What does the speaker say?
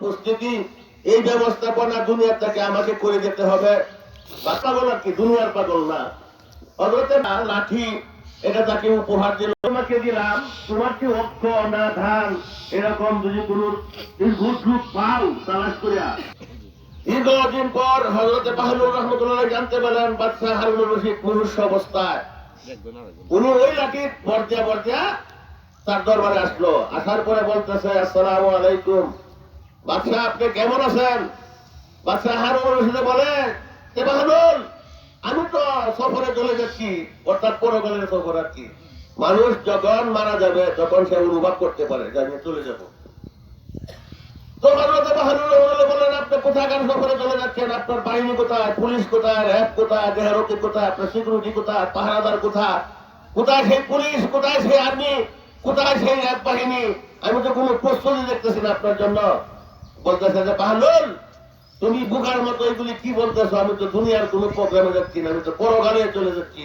উপস্থিতি এই ব্যবস্থাপনা দুনিয়া থেকে আমাকে করে যেতে হবে। পাগল আর কি? দুনিয়ার পাগল না। হজরতে লাঠি, এটা তাকে উপহার দিল। তোমাকে দিলাম, তোমার কি অক্ষ না ধান? এরকম যদি পাও তালাশ করিয়া। দীর্ঘদিন পর হজরতে রহমতুল্লাহ জানতে পারলেন বাদশাহ হারুন রশিদ মনুষ্য অবস্থায়। উনি ওই লাঠি বর্তিয়া বর্তিয়া তার দরবারে আসলো। আসার পরে বলতেছে, আসসালামু আলাইকুম। বাদশাহ, আপনি কেমন আছেন? বাদশাহ হারুন রশিদে বলে, এ বাহানুর আমি তো সফরে চলে যাচ্ছি, অর্থাৎ পরকালের সফর আর কি। মানুষ যখন মারা যাবে, তখন সে অনুভব করতে পারে, যে আমি চলে যাব। বাহাদুর যাচ্ছেন? আপনার কোথায়? পুলিশ কোথায়? র্যাব কোথায়? আপনার কোথায়? কোথায়? সেই পুলিশ? কোথায় কোথায় সেই র্যাব আমি তো কোনো না আপনার জন্য। বলতেছে যে তুমি বুকার মতো এগুলি কি বলতেছো? আমি তো দুনিয়ার কোনো প্রোগ্রামে যাচ্ছি না, আমি তো পরকালে চলে যাচ্ছি।